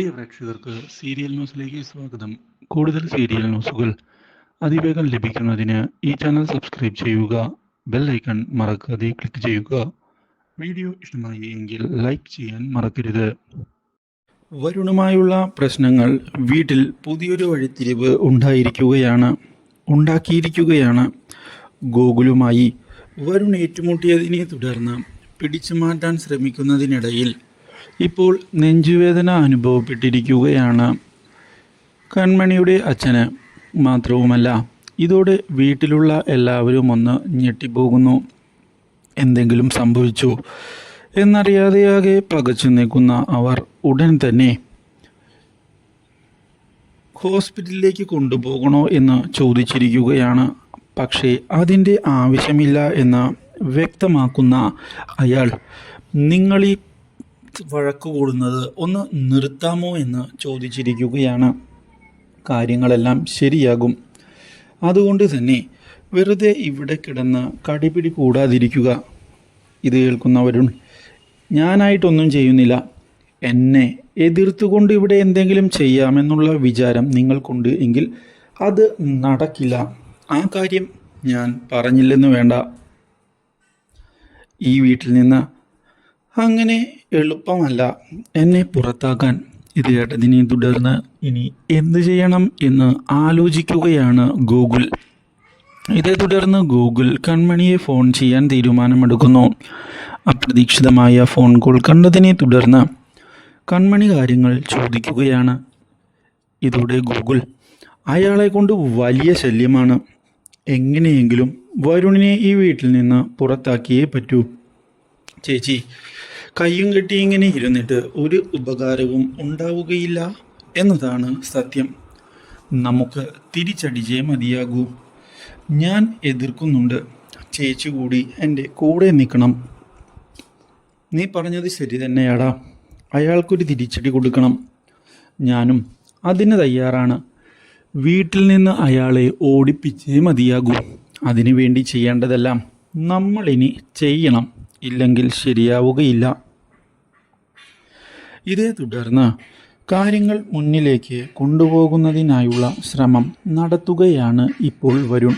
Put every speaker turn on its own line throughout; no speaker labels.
പ്രിയ പ്രേക്ഷകർക്ക് സീരിയൽ ന്യൂസിലേക്ക് സ്വാഗതം. കൂടുതൽ സീരിയൽ ന്യൂസുകൾ അതിവേഗം ലഭിക്കുന്നതിന് ഈ ചാനൽ സബ്സ്ക്രൈബ് ചെയ്യുക ബെൽ ഐക്കൺ മറക്കാതെ ക്ലിക്ക് ചെയ്യുക. വീഡിയോ ഇഷ്ടമായി എങ്കിൽ ലൈക്ക് ചെയ്യാൻ മറക്കരുത്. വരുണുമായുള്ള പ്രശ്നങ്ങൾ വീട്ടിൽ പുതിയൊരു വഴിത്തിരിവ് ഉണ്ടായിരിക്കുകയാണ് ഉണ്ടാക്കിയിരിക്കുകയാണ്. ഗോകുലുമായി വരുൺ ഏറ്റുമുട്ടിയതിനെ തുടർന്ന് പിടിച്ചു മാറ്റാൻ ശ്രമിക്കുന്നതിനിടയിൽ ഇപ്പോൾ നെഞ്ചുവേദന അനുഭവപ്പെട്ടിരിക്കുകയാണ്. കൺമണിയുടെ അച്ഛന് മാത്രവുമല്ല ഇതോടെ വീട്ടിലുള്ള എല്ലാവരും ഒന്ന് ഞെട്ടിപ്പോകുന്നു. എന്തെങ്കിലും സംഭവിച്ചു എന്നറിയാതെയാകെ പകച്ചു നിൽക്കുന്ന അവർ ഉടൻ തന്നെ ഹോസ്പിറ്റലിലേക്ക് കൊണ്ടുപോകണോ എന്ന് ചോദിച്ചിരിക്കുകയാണ്. പക്ഷേ അതിന്റെ ആവശ്യമില്ല എന്ന് വ്യക്തമാക്കുന്ന അയാൾ നിങ്ങളീ വഴക്ക് കൂടുന്നത് ഒന്ന് നിർത്താമോ എന്ന് ചോദിച്ചിരിക്കുകയാണ്. കാര്യങ്ങളെല്ലാം ശരിയാകും. അതുകൊണ്ട് തന്നെ വെറുതെ ഇവിടെ കിടന്ന് കടിപിടി കൂടാതിരിക്കുക. ഇത് കേൾക്കുന്നവരും ഞാനായിട്ടൊന്നും ചെയ്യുന്നില്ല. എന്നെ എതിർത്തുകൊണ്ട് ഇവിടെ എന്തെങ്കിലും ചെയ്യാമെന്നുള്ള വിചാരം നിങ്ങൾക്കുണ്ട് എങ്കിൽ അത് നടക്കില്ല. ആ കാര്യം ഞാൻ പറഞ്ഞില്ലെന്ന് വേണ്ട. ഈ വീട്ടിൽ നിന്ന് അങ്ങനെ എളുപ്പമല്ല. എന്നെ പുറത്താക്കാൻ ഇത് ഏട്ടതിനെ തുടർന്ന് ഇനി എന്ത് ചെയ്യണം എന്ന് ആലോചിക്കുകയാണ് ഗൂഗിൾ. ഇതേ തുടർന്ന് ഗൂഗിൾ കൺമണിയെ ഫോൺ ചെയ്യാൻ തീരുമാനമെടുക്കുന്നു. അപ്രതീക്ഷിതമായ ഫോൺ കോൾ കണ്ടതിനെ തുടർന്ന് കൺമണി കാര്യങ്ങൾ ചോദിക്കുകയാണ്. ഇതോടെ ഗൂഗിൾ അയാളെ കൊണ്ട് വലിയ ശല്യമാണ്. എങ്ങനെയെങ്കിലും വരുണിനെ ഈ വീട്ടിൽ നിന്ന് പുറത്താക്കിയേ പറ്റൂ. ചേച്ചി കയ്യും കെട്ടി ഇങ്ങനെ ഇരുന്നിട്ട് ഒരു ഉപകാരവും ഉണ്ടാവുകയില്ല എന്നതാണ് സത്യം. നമുക്ക് തിരിച്ചടിച്ചേ മതിയാകൂ. ഞാൻ എതിർക്കുന്നുണ്ട്. ചേച്ചി കൂടി എന്റെ കൂടെ നിൽക്കണം. നീ പറഞ്ഞത് ശരി തന്നെയാടാ. അയാൾക്കൊരു തിരിച്ചടി കൊടുക്കണം. ഞാനും അതിന് തയ്യാറാണ്. വീട്ടിൽ നിന്ന് അയാളെ ഓടിപ്പിച്ചേ മതിയാകൂ. അതിനു വേണ്ടി ചെയ്യേണ്ടതെല്ലാം നമ്മളിനി ചെയ്യണം. ഇല്ലെങ്കിൽ ശരിയാവുകയില്ല. ഇതേ തുടർന്ന് കാര്യങ്ങൾ മുന്നിലേക്ക് കൊണ്ടുപോകുന്നതിനായുള്ള ശ്രമം നടത്തുകയാണ് ഇപ്പോൾ വരുൺ.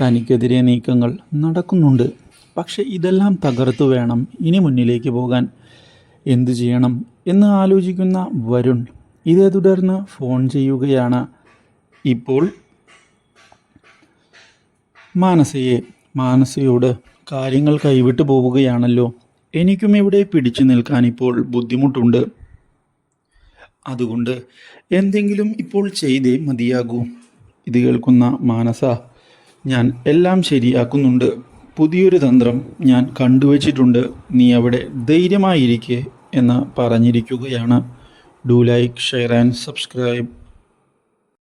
തനിക്കെതിരെ നീക്കങ്ങൾ നടക്കുന്നുണ്ട്. പക്ഷെ ഇതെല്ലാം തകർത്തു വേണം. ഇനി മുന്നിലേക്ക് പോകാൻ എന്തു ചെയ്യണം എന്ന് ആലോചിക്കുന്ന വരുൺ ഇതേ തുടർന്ന് ഫോൺ ചെയ്യുകയാണ്. ഇപ്പോൾ മാനസയെ മാനസയോട് കാര്യങ്ങൾ കൈവിട്ടു പോവുകയാണല്ലോ. എനിക്കും ഇവിടെ പിടിച്ചു നിൽക്കാൻ ഇപ്പോൾ ബുദ്ധിമുട്ടുണ്ട്. അതുകൊണ്ട് എന്തെങ്കിലും ഇപ്പോൾ ചെയ്തേ മതിയാകൂ. ഇത് കേൾക്കുന്ന മാനസ ഞാൻ എല്ലാം ശരിയാക്കുന്നുണ്ട്. പുതിയൊരു തന്ത്രം ഞാൻ കണ്ടുവച്ചിട്ടുണ്ട്. നീ അവിടെ ധൈര്യമായിരിക്കെ എന്ന് പറഞ്ഞിരിക്കുകയാണ്. Do like share and subscribe